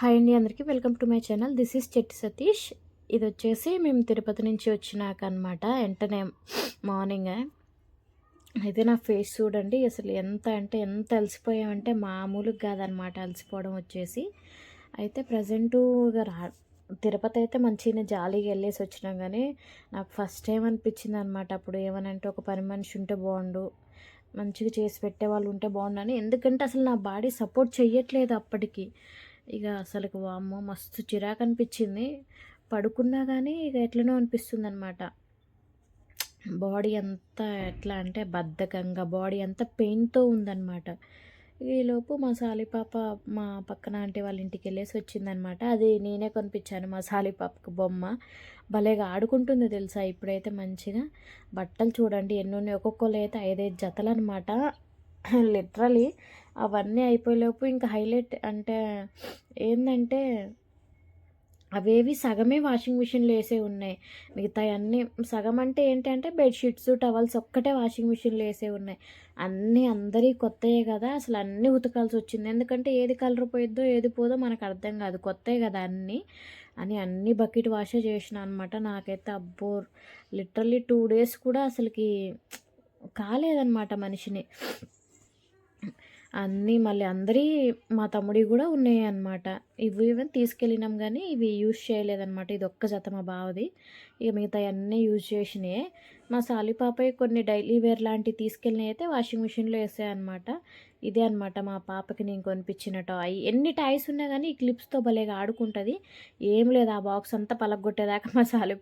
Hi అండి అందరికీ welcome to my channel. This is Chetti Satish. ఇది వచ్చేసి మేము తిరుపతి నుంచి వచ్చినాక అనమాట వెంటనే మార్నింగ్ అయితే నా ఫేస్ చూడండి అసలు ఎంత అంటే ఎంత అలసిపోయామంటే మామూలుగా కాదనమాట అలసిపోవడం వచ్చేసి. అయితే ప్రజెంట్ రా తిరుపతి అయితే మంచిగా జాలీగా వెళ్ళేసి వచ్చినాం కానీ నాకు ఫస్ట్ టైం అనిపించింది అనమాట అప్పుడు ఏమనంటే ఒక పని మనిషి ఉంటే బాగుండు మంచిగా చేసి పెట్టే వాళ్ళు ఉంటే బాగుండని ఎందుకంటే అసలు నా బాడీ సపోర్ట్ చేయట్లేదు అప్పటికి. ఇక అసలు వామ్మో మస్తు చిరాకు అనిపించింది పడుకున్నా కానీ ఇక ఎట్లనో అనిపిస్తుంది అనమాట బాడీ అంతా ఎట్లా అంటే బద్ధకంగా బాడీ అంతా పెయిన్తో ఉందన్నమాట. ఈలోపు మా సాలిపాప మా పక్కన అంటే వాళ్ళ ఇంటికి వెళ్ళేసి వచ్చిందనమాట అది నేనే కొనిపించాను మా సాలిపాపకు బొమ్మ. భలేగా ఆడుకుంటుంది తెలుసా ఇప్పుడైతే మంచిగా. బట్టలు చూడండి ఎన్నున్నాయి ఒక్కొక్కరు అయితే ఐదైదు జతలు అనమాట లిటరలీ అవన్నీ అయిపోయేలోపు ఇంకా హైలైట్ అంటే ఏంటంటే అవేవి సగమే వాషింగ్ మిషన్లో వేసే ఉన్నాయి. మిగతా అన్నీ సగం అంటే ఏంటంటే బెడ్షీట్స్ టవల్స్ ఒక్కటే వాషింగ్ మిషన్లో వేసే ఉన్నాయి. అన్నీ అందరి కొత్తయే కదా అసలు అన్నీ ఉతకాల్సి వచ్చింది. ఎందుకంటే ఏది కలర్ పోయిద్దో ఏది పోదో మనకు అర్థం కాదు. కొత్తయే కదా అన్నీ. అని అన్ని బకెట్ వాషే చేసిన అనమాట నాకైతే. అబ్బో లిటరల్లీ టూ డేస్ కూడా అసలుకి కాలేదన్నమాట మనిషిని. అన్నీ మళ్ళీ అందరి మా తమ్ముడి కూడా ఉన్నాయి అనమాట ఇవి ఈవెన్ తీసుకెళ్ళినాం కానీ ఇవి యూజ్ చేయలేదన్నమాట. ఇది ఒక్క జత మా బావది. ఇక మిగతా అన్నీ యూజ్ చేసినాయి మా సాలి పాపయ్య కొన్ని డైలీ వేర్ లాంటివి తీసుకెళ్ళినాయి అయితే వాషింగ్ మిషన్లో వేసాయన్నమాట ఇదే అనమాట మా పాపకి నేను కొనిపించిన టాయ్. ఎన్ని టాయ్స్ ఉన్నా కానీ ఈ క్లిప్స్తో భలేగా ఆడుకుంటుంది. ఏం లేదు ఆ బాక్స్ అంతా పలగొట్టేదాకా మా సాలి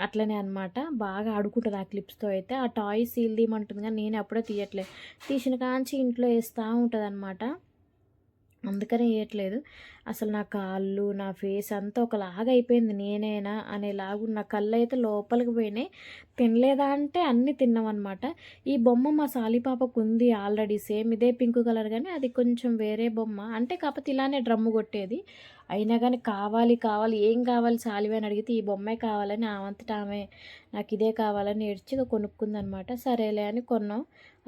అట్లనే అనమాట బాగా ఆడుకుంటుంది ఆ క్లిప్స్తో అయితే. ఆ టాయ్ సీల్ తీయమంటుంది కానీ నేను అప్పుడే తీయట్లేదు తీసిన కాంచి ఇంట్లో వేస్తూ ఉంటుంది అనమాట అందుకనే వేయట్లేదు. అసలు నా కాళ్ళు నా ఫేస్ అంతా ఒకలాగా అయిపోయింది. నేనేనా అనేలాగు నా కళ్ళు అయితే లోపలికి పోయినాయి. తినలేదా అంటే అన్నీ తిన్నామన్నమాట. ఈ బొమ్మ మా సాలిపాపకు ఉంది ఆల్రెడీ. సేమ్ ఇదే పింక్ కలర్ కానీ అది కొంచెం వేరే బొమ్మ. అంటే కాకపోతే ఇలానే డ్రమ్ము కొట్టేది. అయినా కానీ కావాలి కావాలి ఏం కావాలి సాలివి అని అడిగితే ఈ బొమ్మే కావాలని ఆమంతటా ఆమె నాకు ఇదే కావాలని ఏడ్చి కొనుక్కుందనమాట. సరేలే అని కొన్నాం.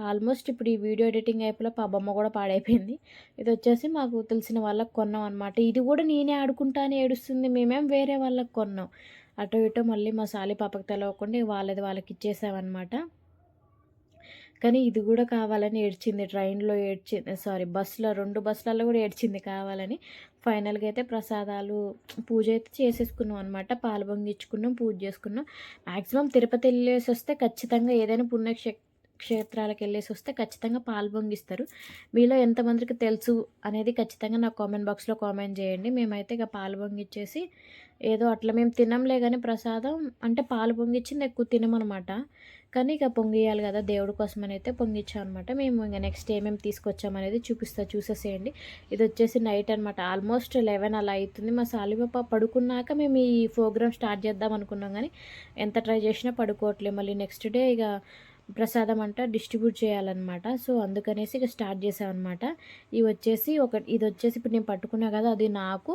ఆల్మోస్ట్ ఇప్పుడు ఈ వీడియో ఎడిటింగ్ అయిపోయి ఆ బొమ్మ కూడా పాడైపోయింది. ఇది వచ్చేసి మాకు తెలిసిన వాళ్ళకి కొన్నాం అనమాట. ఇది కూడా నేనే ఆడుకుంటానే ఏడుస్తుంది. మేమేం వేరే వాళ్ళకి కొన్నాం. అటో ఇటో మళ్ళీ మా సాలి పాపకు తెలవకుండా వాళ్ళది వాళ్ళకి ఇచ్చేసామన్నమాట. కానీ ఇది కూడా కావాలని ఏడ్చింది ట్రైన్లో ఏడ్చింది సారీ బస్సులో రెండు బస్సులలో కూడా ఏడ్చింది కావాలని. ఫైనల్గా అయితే ప్రసాదాలు పూజ అయితే చేసేసుకున్నాం అనమాట పాలు పొంగించుకున్నాం పూజ చేసుకున్నాం. మ్యాక్సిమం తిరుపతి వెళ్ళేసి వస్తే ఖచ్చితంగా ఏదైనా పుణ్యక్ష క్షేత్రాలకు వెళ్ళేసి వస్తే ఖచ్చితంగా పాలు పొంగిస్తారు. మీలో ఎంతమందికి తెలుసు అనేది ఖచ్చితంగా నా కామెంట్ బాక్స్లో కామెంట్ చేయండి. మేమైతే ఇక పాలు పొంగిచ్చేసి ఏదో అట్లా మేము తినంలే కానీ ప్రసాదం అంటే పాలు పొంగిచ్చింది ఎక్కువ తినమనమాట. కానీ ఇక పొంగియాలి కదా దేవుడి కోసం అని అయితే పొంగిచ్చాం అనమాట మేము ఇంకా నెక్స్ట్ ఏమేమి తీసుకొచ్చామనేది చూపిస్తా చూసేసేయండి. ఇది వచ్చేసి నైట్ అనమాట ఆల్మోస్ట్ లెవెన్ అలా అవుతుంది మా సాలిపాప పడుకున్నాక మేము ఈ ప్రోగ్రామ్ స్టార్ట్ చేద్దాం అనుకున్నాం కానీ ఎంత ట్రై చేసినా పడుకోవట్లేదు. మళ్ళీ నెక్స్ట్ డే ఇక ప్రసాదం అంట డిస్ట్రిబ్యూట్ చేయాలన్నమాట. సో అందుకనేసి ఇక స్టార్ట్ చేసామన్నమాట ఇవి వచ్చేసి ఒక ఇది వచ్చేసి ఇప్పుడు నేను పట్టుకున్నా కదా అది నాకు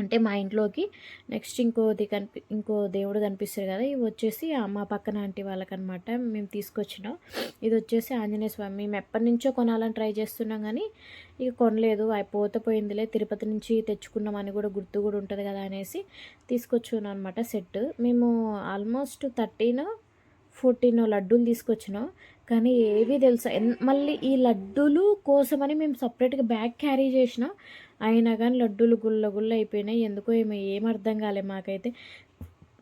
అంటే మా ఇంట్లోకి నెక్స్ట్ ఇంకోది కనిపి ఇంకో దేవుడు కనిపిస్తారు కదా ఇవి వచ్చేసి మా పక్కన ఆంటీ వాళ్ళకనమాట మేము తీసుకొచ్చినాం. ఇది వచ్చేసి ఆంజనేయ స్వామి మేము ఎప్పటి నుంచో కొనాలని ట్రై చేస్తున్నాం కానీ ఇక కొనలేదు. అవి పోత పోయిందిలే తిరుపతి నుంచి తెచ్చుకున్నామని కూడా గుర్తు కూడా ఉంటుంది కదా అనేసి తీసుకొచ్చున్నాం అనమాట సెట్. మేము ఆల్మోస్ట్ థర్టీన్ ఫోర్టీన్ లడ్డూలు తీసుకొచ్చినాం కానీ ఏవి తెలుసా మళ్ళీ ఈ లడ్డూలు కోసమని మేము సపరేట్గా బ్యాగ్ క్యారీ చేసినాం అయినా కానీ లడ్డూలు గుల్ల గుల్ల అయిపోయినాయి ఎందుకో ఏమో ఏం అర్థం కాలే మాకైతే.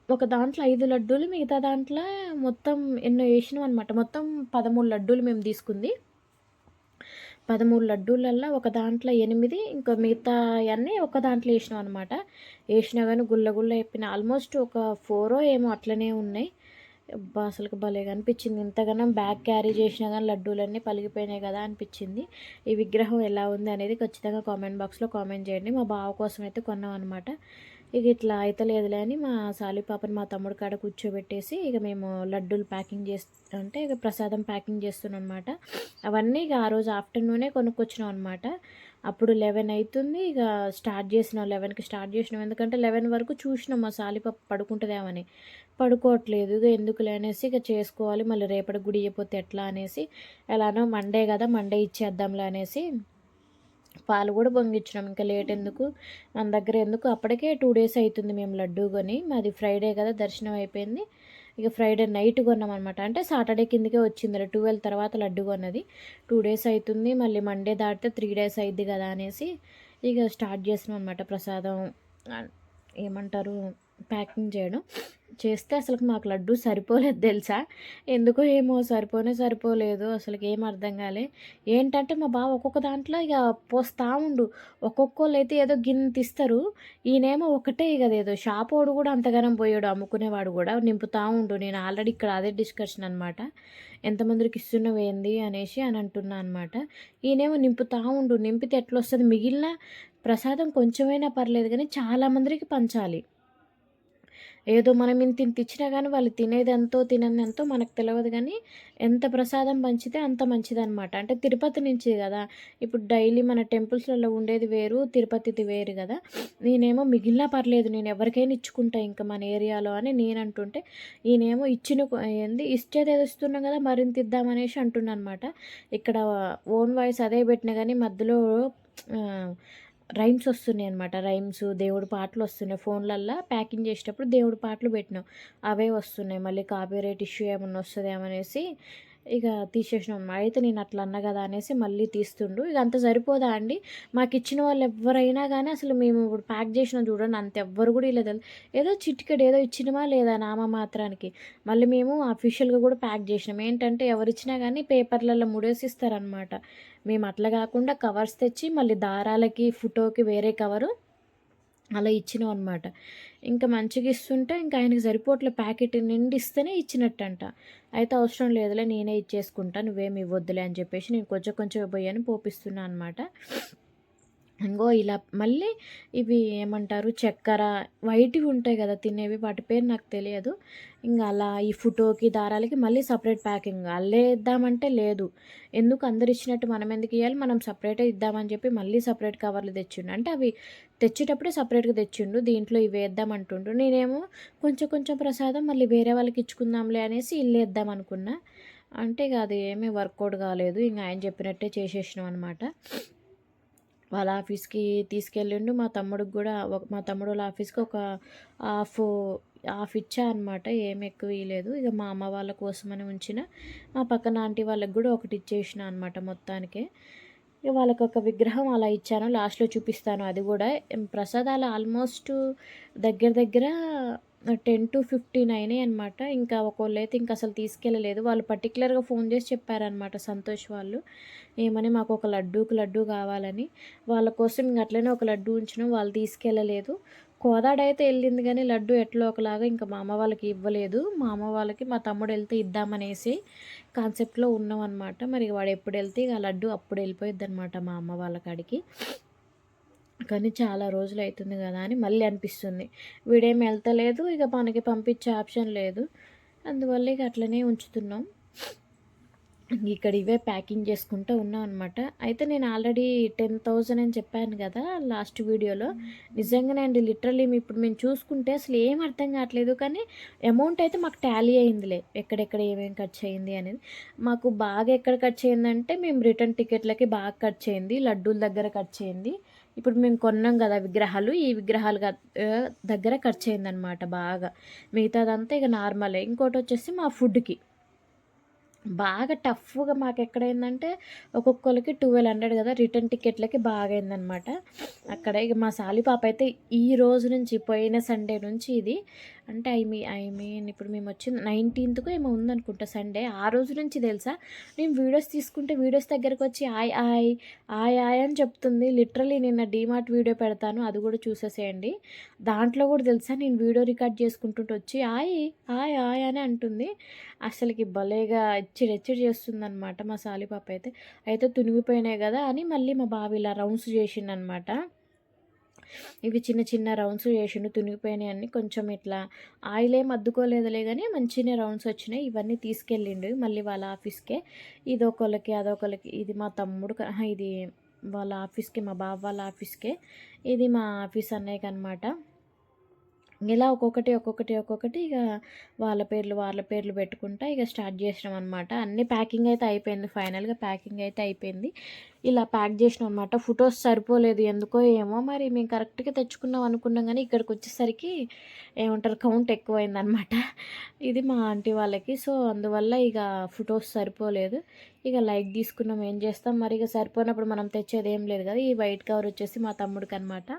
ఒక దాంట్లో ఐదు లడ్డూలు మిగతా దాంట్లో మొత్తం ఎన్నో వేసినాం అనమాట మొత్తం పదమూడు లడ్డూలు మేము తీసుకుంది. పదమూడు లడ్డూలల్లో ఒక దాంట్లో ఎనిమిది ఇంకా మిగతా అన్నీ ఒక దాంట్లో వేసినాం అనమాట వేసినా కానీ గుల్ల గుల్ల అయిపోయినాయి. ఆల్మోస్ట్ ఒక ఫోరో ఏమో అట్లనే ఉన్నాయి. అబ్బా అసలు భలేగా అనిపించింది. ఇంతగానో బ్యాగ్ క్యారీ చేసినా కానీ లడ్డూలన్నీ పలిగిపోయినాయి కదా అనిపించింది. ఈ విగ్రహం ఎలా ఉంది అనేది ఖచ్చితంగా కామెంట్ బాక్స్లో కామెంట్ చేయండి. మా బావ కోసం అయితే కొన్నాం అనమాట ఇక ఇట్లా అయితలేదులే అని మా సాలి పాపని మా తమ్ముడు కాడ కూర్చోబెట్టేసి ఇక మేము లడ్డూలు ప్యాకింగ్ చేస్తు అంటే ఇక ప్రసాదం ప్యాకింగ్ చేస్తున్నాం అనమాట అవన్నీ ఇక ఆ రోజు ఆఫ్టర్నూనే కొనుక్కొచ్చినాం అనమాట అప్పుడు లెవెన్ అవుతుంది ఇక స్టార్ట్ చేసినాం. లెవెన్కి స్టార్ట్ చేసినాం. ఎందుకంటే లెవెన్ వరకు చూసినాం. మా సాలిపప్పు పడుకుంటుందేమని. పడుకోవట్లేదు. ఇక ఎందుకులే అనేసి ఇక చేసుకోవాలి. మళ్ళీ రేపటి గుడి అయిపోతే ఎట్లా అనేసి. ఎలానో మండే కదా. మండే ఇచ్చేద్దాంలే అనేసి పాలు కూడా పొంగిచ్చినాం. ఇంకా లేట్ ఎందుకు? మన దగ్గర ఎందుకు? అప్పటికే టూ డేస్ అవుతుంది మేము లడ్డూ కొని మాది ఫ్రైడే కదా. దర్శనం అయిపోయింది. ఇక ఫ్రైడే నైట్ కొన్నామన్నమాట అంటే సాటర్డే కిందకే వచ్చింది ట్వెల్వ్ తర్వాత లడ్డు కొన్నది. టూ డేస్ అవుతుంది మళ్ళీ మండే దాటితే త్రీ డేస్ అయింది కదా అనేసి ఇక స్టార్ట్ చేసినాం అనమాట ప్రసాదం. ఏమంటారు? ప్యాకింగ్ చేయడం. చేస్తే అసలు మాకు లడ్డు సరిపోలేదు తెలుసా? ఎందుకో ఏమో సరిపోనే సరిపోలేదు అసలు ఏం అర్థం కాలే. ఏంటంటే మా బావ ఒక్కొక్క దాంట్లో ఇక పోస్తా ఉండు. ఒక్కొక్కళ్ళు అయితే ఏదో గిన్నె తీస్తారు. ఈయనేమో ఒకటే ఇక ఏదో షాప్ వాడు కూడా అంతగానం పోయాడు అమ్ముకునేవాడు కూడా. నింపుతా ఉండు. నేను ఆల్రెడీ ఇక్కడ అదే డిస్కషన్ అనమాట ఎంతమందికి ఇస్తున్నావు ఏంది అనేసి అని అంటున్నా అనమాట ఈయనేమో నింపుతా ఉండు. నింపితే ఎట్లా వస్తుంది? మిగిలిన ప్రసాదం కొంచెమైనా పర్లేదు కానీ చాలామందికి పంచాలి. ఏదో మనం ఇంత ఇంత ఇచ్చినా కానీ వాళ్ళు తినేది ఎంతో తినని ఎంతో మనకు తెలియదు కానీ ఎంత ప్రసాదం పంచితే అంత మంచిదన్నమాట. అంటే తిరుపతి నుంచి కదా. ఇప్పుడు డైలీ మన టెంపుల్స్లలో ఉండేది వేరు తిరుపతిది వేరు కదా. నేనేమో మిగిలినా పర్లేదు నేను ఎవరికైనా ఇచ్చుకుంటా ఇంకా మన ఏరియాలో అని నేను అంటుంటే ఈయనేమో ఇచ్చిన ఏంది? ఇచ్చేది ఏదో ఇస్తున్నాం కదా మరింత ఇద్దామనేసి అంటున్నా అనమాట ఇక్కడ ఓన్ వాయిస్ అదే పెట్టినా కానీ మధ్యలో రైమ్స్ వస్తున్నాయి అనమాట రైమ్స్ దేవుడి పాటలు వస్తున్నాయి. ఫోన్లల్లో ప్యాకింగ్ చేసేటప్పుడు దేవుడి పాటలు పెట్టినాం. అవే వస్తున్నాయి. మళ్ళీ కాపీరైట్ ఇష్యూ ఏమన్నా వస్తుందేమనేసి ఇక తీసేసినాం. అయితే నేను అట్లా అన్న కదా అనేసి మళ్ళీ తీస్తుండు. ఇక అంత సరిపోదా అండి? మాకు ఇచ్చిన వాళ్ళు ఎవరైనా కానీ అసలు మేము ఇప్పుడు ప్యాక్ చేసినాం చూడండి అంత ఎవ్వరు కూడా ఇలా ఏదో చిటికెడు ఏదో ఇచ్చినమా లేదా నామ మాత్రానికి. మళ్ళీ మేము అఫీషియల్గా కూడా ప్యాక్ చేసినాం. ఏంటంటే ఎవరిచ్చినా కానీ పేపర్లలో ముడేసి ఇస్తారనమాట మేము అట్లా కాకుండా కవర్స్ తెచ్చి మళ్ళీ దారాలకి ఫోటోకి వేరే కవరు అలా ఇచ్చినాం అనమాట ఇంకా మంచిగా ఇస్తుంటే ఇంకా ఆయనకి సరిపోట్ల ప్యాకెట్ నిండి ఇస్తేనే ఇచ్చినట్టంట. అయితే అవసరం లేదులే నేనే ఇచ్చేసుకుంటా నువ్వేమి ఇవ్వద్దులే అని చెప్పేసి నేను కొంచెం కొంచెం పోయాను పోపిస్తున్నా అనమాట ఇంకో ఇలా మళ్ళీ ఇవి ఏమంటారు? చక్కెర వైట్వి ఉంటాయి కదా తినేవి వాటి పేరు నాకు తెలియదు. ఇంకా అలా ఈ ఫోటోకి దారాలకి మళ్ళీ సపరేట్ ప్యాకింగ్. అల్లే ఇద్దామంటే లేదు. ఎందుకు అందరు ఇచ్చినట్టు మనం ఎందుకు ఇవ్వాలి మనం సపరేటే ఇద్దామని చెప్పి మళ్ళీ సపరేట్ కవర్లు తెచ్చిండు. అంటే అవి తెచ్చేటప్పుడే సపరేట్గా తెచ్చిండు. దీంట్లో ఇవి వేద్దామంటుండు నేనేమో కొంచెం కొంచెం ప్రసాదం మళ్ళీ వేరే వాళ్ళకి ఇచ్చుకుందాంలే అనేసి ఇల్లు వేద్దాం అనుకున్నా. అంటే ఇక అది ఏమీ వర్కౌట్ కాలేదు. ఇంకా ఆయన చెప్పినట్టే చేసేసినాం అనమాట వాళ్ళ ఆఫీస్కి తీసుకెళ్ళిండు. మా తమ్ముడికి కూడా మా తమ్ముడు వాళ్ళ ఆఫీస్కి ఒక హాఫ్ హాఫ్ ఇచ్చా అనమాట ఏం ఎక్కువ ఇవ్వలేదు ఇక మా అమ్మ వాళ్ళ కోసమని ఉంచిన. మా పక్కన ఆంటీ వాళ్ళకి కూడా ఒకటి ఇచ్చేసిన అనమాట మొత్తానికి. ఇక వాళ్ళకి ఒక విగ్రహం అలా ఇచ్చాను. లాస్ట్లో చూపిస్తాను అది కూడా. ప్రసాదాలు ఆల్మోస్ట్ దగ్గర దగ్గర టెన్ టు ఫిఫ్టీన్ అయినాయి అనమాట ఇంకా ఒకళ్ళు అయితే ఇంకా అసలు తీసుకెళ్ళలేదు. వాళ్ళు పర్టికులర్గా ఫోన్ చేసి చెప్పారనమాట సంతోష్ వాళ్ళు. ఏమని మాకు ఒక లడ్డూకి లడ్డు కావాలని. వాళ్ళ కోసం ఇంక అట్లనే ఒక లడ్డు ఉంచినాం. వాళ్ళు తీసుకెళ్ళలేదు. కోదాడైతే వెళ్ళింది కానీ లడ్డు ఎట్లా ఒకలాగా ఇంకా మా అమ్మ వాళ్ళకి ఇవ్వలేదు. మా అమ్మ వాళ్ళకి మా తమ్ముడు వెళ్తే ఇద్దామనేసి కాన్సెప్ట్లో ఉన్నాం అనమాట మరి వాడు ఎప్పుడు వెళ్తే ఇక లడ్డు అప్పుడు వెళ్ళిపోయిద్ది అనమాట మా అమ్మ వాళ్ళ కాడికి. కానీ చాలా రోజులు అవుతుంది కదా అని మళ్ళీ అనిపిస్తుంది. వీడేం వెళ్తలేదు ఇక మనకి పంపించే ఆప్షన్ లేదు. అందువల్ల ఇక అట్లనే ఉంచుతున్నాం. ఇక్కడ ఇవే ప్యాకింగ్ చేసుకుంటూ ఉన్నాం అనమాట అయితే నేను ఆల్రెడీ టెన్ థౌజండ్ అని చెప్పాను కదా లాస్ట్ వీడియోలో. నిజంగానే అండి లిటరలీ ఇప్పుడు మేము చూసుకుంటే అసలు ఏం అర్థం కావట్లేదు. కానీ అమౌంట్ అయితే మాకు టాలీ అయిందిలే. ఎక్కడెక్కడ ఏమేమి ఖర్చు అయింది అనేది. మాకు బాగా ఎక్కడ ఖర్చు అయిందంటే మేము రిటర్న్ టికెట్లకి బాగా ఖర్చు అయింది. లడ్డూల దగ్గర ఖర్చు అయింది. ఇప్పుడు మేము కొన్నాం కదా విగ్రహాలు ఈ విగ్రహాలు దగ్గర ఖర్చు అయిందనమాట బాగా. మిగతాదంతా ఇక నార్మలే ఇంకోటి వచ్చేసి మా ఫుడ్కి బాగా టఫ్గా మాకు ఎక్కడైందంటే ఒక్కొక్కరికి ట్వెల్వ్ హండ్రెడ్ కదా రిటర్న్ టికెట్లకి బాగా అయిందనమాట అక్కడ ఇక మా సాలి పాప అయితే ఈ రోజు నుంచి పోయిన సండే నుంచి ఇది. అంటే ఐ మీ ఐ మీన్ ఇప్పుడు మేము వచ్చింది నైన్టీన్త్కు ఏమో ఉందనుకుంటా సండే. ఆ రోజు నుంచి తెలుసా? నేను వీడియోస్ తీసుకుంటే వీడియోస్ దగ్గరకు వచ్చి ఆయ్ ఆయ్ ఆయ్ ఆయ్ అని చెప్తుంది. లిటరలీ నిన్న డీమార్ట్ వీడియో పెడతాను అది కూడా చూసేసేయండి. దాంట్లో కూడా తెలుసా? నేను వీడియో రికార్డ్ చేసుకుంటుంటే వచ్చి ఆయ్ ఆయ్ ఆయ్ అని అంటుంది. అసలుకి భలేగా ఎచ్చిడి చేస్తుందనమాట అనమాట మా సాలిపాప అయితే. అయితే తునిగిపోయినాయి కదా అని మళ్ళీ మా బావి ఇలా రౌండ్స్ చేసిండనమాట ఇవి చిన్న చిన్న రౌండ్స్ చేసిండు తునిగిపోయినాయి అన్ని. కొంచెం ఇట్లా ఆయిల్ ఏం అద్దుకోలేదులే కానీ మంచిగా రౌండ్స్ వచ్చినాయి. ఇవన్నీ తీసుకెళ్ళిండు మళ్ళీ వాళ్ళ ఆఫీస్కే. ఇదొకళ్ళకి అదొకళ్ళకి ఇది మా తమ్ముడు ఇది వాళ్ళ ఆఫీస్కి మా బావ వాళ్ళ ఆఫీస్కే. ఇది మా ఆఫీస్ అన్నయ్యకి అనమాట ఇలా ఒక్కొక్కటి, ఒక్కొక్కటి, ఒక్కొక్కటి ఇక వాళ్ళ పేర్లు, వాళ్ళ పేర్లు పెట్టుకుంటా ఇక స్టార్ట్ చేసినాం అనమాట. అన్నీ ప్యాకింగ్ అయితే అయిపోయింది. ఫైనల్‌గా ప్యాకింగ్ అయితే అయిపోయింది. ఇలా ప్యాక్ చేసినాం అనమాట. ఫొటోస్ సరిపోలేదు ఎందుకో ఏమో మరి మేము కరెక్ట్‌గా తెచ్చుకున్నాం అనుకున్నాం కానీ ఇక్కడికి వచ్చేసరికి ఏమంటారు కౌంట్ ఎక్కువైందనమాట. ఇది మా ఆంటీ వాళ్ళకి. సో, అందువల్ల ఇక ఫొటోస్ సరిపోలేదు. ఇక లైక్ తీసుకున్నాం. ఏం చేస్తాం మరి ఇక సరిపోనప్పుడు మనం తెచ్చేది ఏం లేదు కదా! ఈ వైట్ కవర్ వచ్చేసి మా తమ్ముడికి అనమాట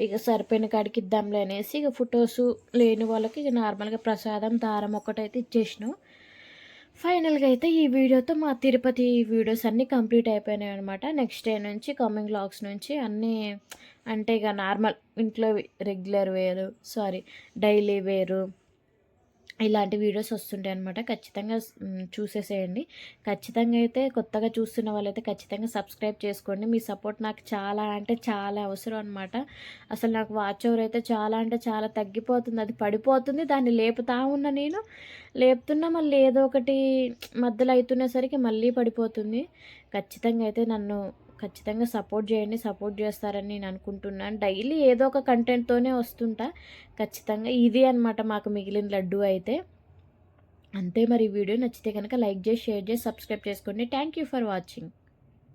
ఇక సరిపోయిన కాడికి ఇద్దాంలే అనేసి ఇక ఫొటోస్ లేని వాళ్ళకి ఇక నార్మల్‌గా ప్రసాదం, దారం ఒక్కటైతే ఇచ్చేసినాం. ఫైనల్‌గా అయితే ఈ వీడియోతో మా తిరుపతి వీడియోస్ అన్నీ కంప్లీట్ అయిపోయినాయి అనమాట నెక్స్ట్ డే నుంచి కమింగ్ లాగ్స్ నుంచి అన్నీ అంటే ఇక నార్మల్ ఇంట్లో రెగ్యులర్ వేరు సారీ డైలీ వేరు ఇలాంటి వీడియోస్ వస్తుంటాయి అనమాట. ఖచ్చితంగా చూసేసేయండి. ఖచ్చితంగా అయితే కొత్తగా చూస్తున్న వాళ్ళైతే ఖచ్చితంగా సబ్స్క్రైబ్ చేసుకోండి. మీ సపోర్ట్ నాకు చాలా అంటే చాలా అవసరం అనమాట. అసలు నాకు వాచ్ ఓవర్ అయితే చాలా అంటే చాలా తగ్గిపోతుంది. అది పడిపోతుంది. దాన్ని లేపుతా ఉన్నా నేను. లేపుతున్నా మళ్ళీ ఏదో ఒకటి మధ్యలో అయితునేసరికి మళ్ళీ పడిపోతుంది. ఖచ్చితంగా అయితే నన్ను ఖచ్చితంగా సపోర్ట్ చేయండి. సపోర్ట్ చేస్తారని నేను అనుకుంటున్నాను. డైలీ ఏదో ఒక కంటెంట్‌తోనే వస్తుంటా. ఖచ్చితంగా ఇది అనమాట మాకు మిగిలిన లడ్డు అయితే. అంతే మరి వీడియో నచ్చితే కనుక లైక్ చేసి, షేర్ చేసి, సబ్స్క్రైబ్ చేసుకోండి. Thank you for watching.